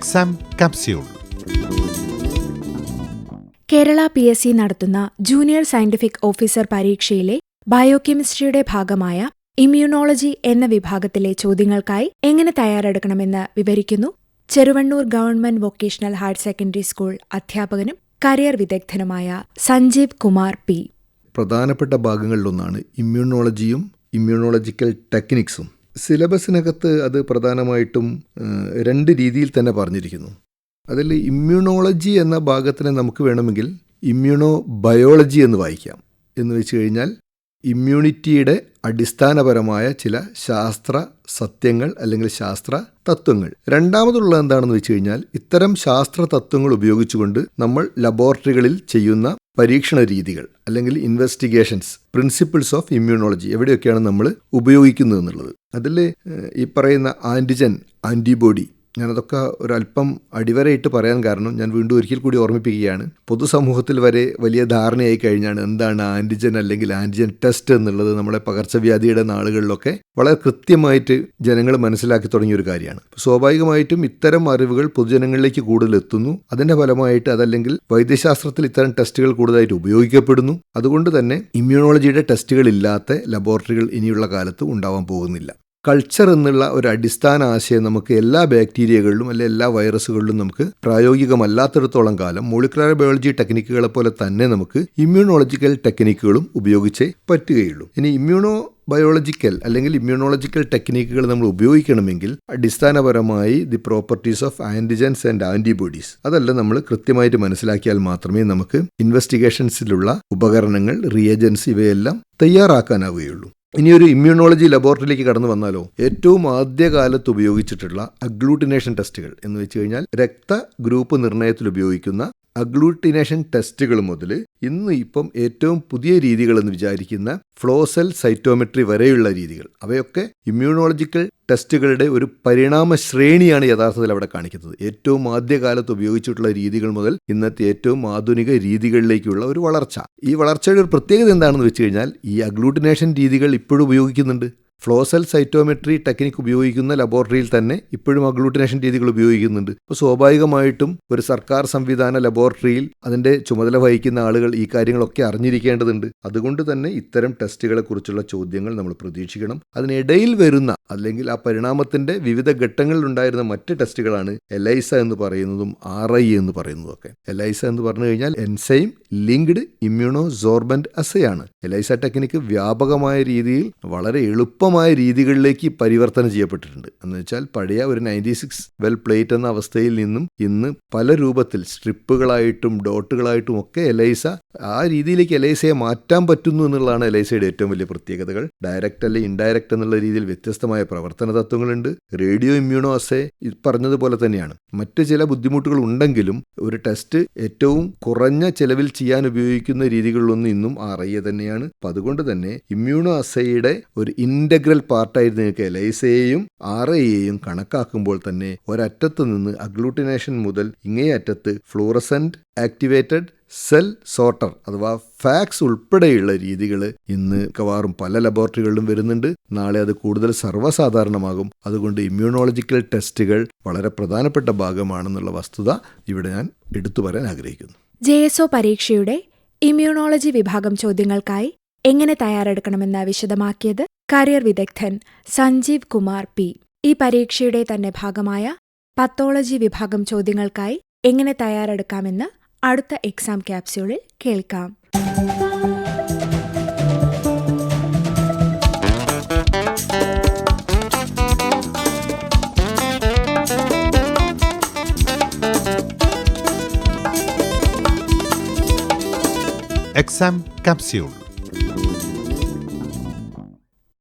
Exam capsule Kerala P S C നടത്തുന്ന junior scientific officer പരീക്ഷയിലെ ബയോകെമിസ്ട്രിയുടെ ഭാഗമായ ഇമ്മ്യൂണോളജി എന്ന വിഭാഗത്തിലെ ചോദ്യങ്ങൾക്കായി എങ്ങനെ തയ്യാറെടുക്കണമെന്ന് വിവരിക്കുന്നു Cheruvannur government vocational higher secondary school അധ്യാപകനും കരിയർ വിദഗ്ധനുമായ സഞ്ജീവ് കുമാർ പി. പ്രധാനപ്പെട്ട ഭാഗങ്ങളിലൊന്നാണ് ഇമ്മ്യൂണോളജിയും ഇമ്മ്യൂണോളജിക്കൽ ടെക്നിക്സും. സിലബസിനകത്ത് അത് പ്രധാനമായിട്ടും രണ്ട് രീതിയിൽ തന്നെ പറഞ്ഞിരിക്കുന്നു. അതിൽ ഇമ്മ്യൂണോളജി എന്ന ഭാഗത്തിനെ നമുക്ക് വേണമെങ്കിൽ ഇമ്മ്യൂണോ ബയോളജി എന്ന് വായിക്കാം. എന്ന് വെച്ച് കഴിഞ്ഞാൽ ഇമ്മ്യൂണിറ്റിയുടെ അടിസ്ഥാനപരമായ ചില ശാസ്ത്ര സത്യങ്ങൾ അല്ലെങ്കിൽ ശാസ്ത്ര തത്വങ്ങൾ. രണ്ടാമതുള്ള എന്താണെന്ന് വെച്ച് കഴിഞ്ഞാൽ ഇത്തരം ശാസ്ത്ര തത്വങ്ങൾ ഉപയോഗിച്ചുകൊണ്ട് നമ്മൾ ലബോറട്ടറികളിൽ ചെയ്യുന്ന പരീക്ഷണ രീതികൾ അല്ലെങ്കിൽ ഇൻവെസ്റ്റിഗേഷൻസ് പ്രിൻസിപ്പിൾസ് ഓഫ് ഇമ്മ്യൂണോളജി എവിടെയൊക്കെയാണ് നമ്മൾ ഉപയോഗിക്കുന്നത് എന്നുള്ളത്. അതിൽ ഈ പറയുന്ന ആന്റിജൻ ആന്റിബോഡി ഞാനതൊക്കെ ഒരല്പം അടിവരയിട്ട് പറയാൻ കാരണം ഞാൻ വീണ്ടും ഒരിക്കൽ കൂടി ഓർമ്മിപ്പിക്കുകയാണ്. പൊതുസമൂഹത്തിൽ വരെ വലിയ ധാരണയായി കഴിഞ്ഞാണ് എന്താണ് ആന്റിജൻ അല്ലെങ്കിൽ ആന്റിജൻ ടെസ്റ്റ് എന്നുള്ളത് നമ്മുടെ പകർച്ചവ്യാധിയുടെ നാളുകളിലൊക്കെ വളരെ കൃത്യമായിട്ട് ജനങ്ങൾ മനസ്സിലാക്കി തുടങ്ങിയ ഒരു കാര്യമാണ്. സ്വാഭാവികമായിട്ടും ഇത്തരം അറിവുകൾ പൊതുജനങ്ങളിലേക്ക് കൂടുതൽ എത്തുന്നു. അതിന്റെ ഫലമായിട്ട് അതല്ലെങ്കിൽ വൈദ്യശാസ്ത്രത്തിൽ ഇത്തരം ടെസ്റ്റുകൾ കൂടുതലായിട്ട് ഉപയോഗിക്കപ്പെടുന്നു. അതുകൊണ്ട് തന്നെ ഇമ്മ്യൂണോളജിയുടെ ടെസ്റ്റുകൾ ഇല്ലാത്ത ലബോറട്ടറികൾ ഇനിയുള്ള കാലത്ത് ഉണ്ടാവാൻ പോകുന്നില്ല. കൾച്ചർ എന്നുള്ള ഒരു അടിസ്ഥാന ആശയം നമുക്ക് എല്ലാ ബാക്ടീരിയകളിലും അല്ലെ എല്ലാ വൈറസുകളിലും നമുക്ക് പ്രായോഗികമല്ലാത്തിടത്തോളം കാലം മോളിക്കുലർ ബയോളജി ടെക്നിക്കുകളെ പോലെ തന്നെ നമുക്ക് ഇമ്മ്യൂണോളജിക്കൽ ടെക്നിക്കുകളും ഉപയോഗിച്ചേ പറ്റുകയുള്ളൂ. ഇനി ഇമ്മ്യൂണോ ബയോളജിക്കൽ അല്ലെങ്കിൽ ഇമ്മ്യൂണോളജിക്കൽ ടെക്നിക്കുകൾ നമ്മൾ ഉപയോഗിക്കണമെങ്കിൽ അടിസ്ഥാനപരമായി the properties of antigens and antibodies അതല്ല നമ്മൾ കൃത്യമായിട്ട് മനസ്സിലാക്കിയാൽ മാത്രമേ നമുക്ക് ഇൻവെസ്റ്റിഗേഷൻസിലുള്ള ഉപകരണങ്ങൾ റിയേജൻസ് ഇവയെല്ലാം തയ്യാറാക്കാനാവുകയുള്ളൂ. ഇനിയൊരു ഇമ്മ്യൂണോളജി ലബോറട്ടറിയിലേക്ക് കടന്നു വന്നാലോ? ഏറ്റവും ആദ്യകാലത്ത് ഉപയോഗിച്ചിട്ടുള്ള അഗ്ലൂട്ടിനേഷൻ ടെസ്റ്റുകൾ എന്ന് വെച്ച് കഴിഞ്ഞാൽ രക്ത ഗ്രൂപ്പ് നിർണയത്തിൽ ഉപയോഗിക്കുന്ന അഗ്ലൂട്ടിനേഷൻ ടെസ്റ്റുകൾ മുതൽ ഇന്ന് ഇപ്പം ഏറ്റവും പുതിയ രീതികളെന്ന് വിചാരിക്കുന്ന ഫ്ലോസെൽ സൈറ്റോമെട്രി വരെയുള്ള രീതികൾ. അവയൊക്കെ ഇമ്മ്യൂണോളജിക്കൽ ടെസ്റ്റുകളുടെ ഒരു പരിണാമ ശ്രേണിയാണ് യഥാർത്ഥത്തിൽ അവിടെ കാണിക്കുന്നത്. ഏറ്റവും ആദ്യകാലത്ത് ഉപയോഗിച്ചിട്ടുള്ള രീതികൾ മുതൽ ഇന്നത്തെ ഏറ്റവും ആധുനിക രീതികളിലേക്കുള്ള ഒരു വളർച്ച. ഈ വളർച്ചയുടെ ഒരു പ്രത്യേകത എന്താണെന്ന് വെച്ച് കഴിഞ്ഞാൽ ഈ അഗ്ലൂട്ടിനേഷൻ രീതികൾ ഇപ്പോഴും ഉപയോഗിക്കുന്നുണ്ട്. ഫ്ലോസൽ സൈറ്റോമെട്രി ടെക്നിക് ഉപയോഗിക്കുന്ന ലബോറട്ടറിയിൽ തന്നെ ഇപ്പോഴും അഗ്ലൂട്ടിനേഷൻ രീതികൾ ഉപയോഗിക്കുന്നുണ്ട്. അപ്പോൾ സ്വാഭാവികമായിട്ടും ഒരു സർക്കാർ സംവിധാന ലബോറട്ടറിയിൽ അതിന്റെ ചുമതല വഹിക്കുന്ന ആളുകൾ ഈ കാര്യങ്ങളൊക്കെ അറിഞ്ഞിരിക്കേണ്ടതുണ്ട്. അതുകൊണ്ട് തന്നെ ഇത്തരം ടെസ്റ്റുകളെ കുറിച്ചുള്ള ചോദ്യങ്ങൾ നമ്മൾ പ്രതീക്ഷിക്കണം. അതിനിടയിൽ വരുന്ന അല്ലെങ്കിൽ ആ പരിണാമത്തിന്റെ വിവിധ ഘട്ടങ്ങളിൽ ഉണ്ടായിരുന്ന മറ്റ് ടെസ്റ്റുകളാണ് എലൈസ എന്ന് പറയുന്നതും ആർ ഐ എന്ന് പറയുന്നതും ഒക്കെ. എലൈസ എന്ന് പറഞ്ഞു കഴിഞ്ഞാൽ എൻസൈം ലിങ്ക്ഡ് ഇമ്മ്യൂണോ സോർബന്റ് അസയാണ് എലൈസ ടെക്നിക്ക് വ്യാപകമായ രീതിയിൽ വളരെ എളുപ്പമായ രീതികളിലേക്ക് പരിവർത്തനം ചെയ്യപ്പെട്ടിട്ടുണ്ട്. എന്ന് വെച്ചാൽ പഴയ ഒരു നയന്റി സിക്സ് വെൽ പ്ലേറ്റ് എന്ന അവസ്ഥയിൽ നിന്നും ഇന്ന് പല രൂപത്തിൽ സ്ട്രിപ്പുകളായിട്ടും ഡോട്ടുകളായിട്ടും ഒക്കെ എലൈസ ആ രീതിയിലേക്ക് എലൈസയെ മാറ്റാൻ പറ്റുന്നു എന്നുള്ളതാണ് എലൈസയുടെ ഏറ്റവും വലിയ പ്രത്യേകതകൾ. ഡയറക്റ്റ് അല്ലെ ഇൻഡയറക്റ്റ് എന്നുള്ള രീതിയിൽ വ്യത്യസ്തമായ പ്രവർത്തന തത്വങ്ങളുണ്ട്. റേഡിയോ ഇമ്മ്യൂണോ അസേ പറഞ്ഞതുപോലെ തന്നെയാണ്. മറ്റ് ചില ബുദ്ധിമുട്ടുകൾ ഉണ്ടെങ്കിലും ഒരു ടെസ്റ്റ് ഏറ്റവും കുറഞ്ഞ ചെലവിൽ ചെയ്യാൻ ഉപയോഗിക്കുന്ന രീതികളിലൊന്നും ഇന്നും അറിയ തന്നെയാണ്. അപ്പം അതുകൊണ്ട് തന്നെ ഇമ്മ്യൂണോ അസയുടെ ഒരു ഇന്റഗ്രൽ പാർട്ടായിരുന്നു നിങ്ങൾക്ക് എലൈസയെയും ആർ ഐയെയും കണക്കാക്കുമ്പോൾ തന്നെ ഒരറ്റത്ത് നിന്ന് അഗ്ലൂട്ടിനേഷൻ മുതൽ ഇങ്ങേ അറ്റത്ത് ഫ്ലൂറസെന്റ് ആക്ടിവേറ്റഡ് സെൽ സോർട്ടർ അഥവാ ഫാക്സ് ഉൾപ്പെടെയുള്ള രീതികൾ ഇന്ന് മിക്കവാറും പല ലബോറട്ടറികളിലും വരുന്നുണ്ട്. നാളെ അത് കൂടുതൽ സർവസാധാരണമാകും. അതുകൊണ്ട് ഇമ്മ്യൂണോളജിക്കൽ ടെസ്റ്റുകൾ വളരെ പ്രധാനപ്പെട്ട ഭാഗമാണെന്നുള്ള വസ്തുത ഇവിടെ ഞാൻ എടുത്തു പറയാൻ ആഗ്രഹിക്കുന്നു. ജെ എസ് ഒ പരീക്ഷയുടെ ഇമ്മ്യൂണോളജി വിഭാഗം ചോദ്യങ്ങൾക്കായി എങ്ങനെ തയ്യാറെടുക്കണമെന്ന് വിശദമാക്കിയത് കരിയർ വിദഗ്ധൻ സഞ്ജീവ് കുമാർ പി. ഈ പരീക്ഷയുടെ തന്നെ ഭാഗമായ പത്തോളജി വിഭാഗം ചോദ്യങ്ങൾക്കായി എങ്ങനെ തയ്യാറെടുക്കാമെന്ന് അടുത്ത എക്സാം ക്യാപ്സ്യൂളിൽ കേൾക്കാം. Exam capsule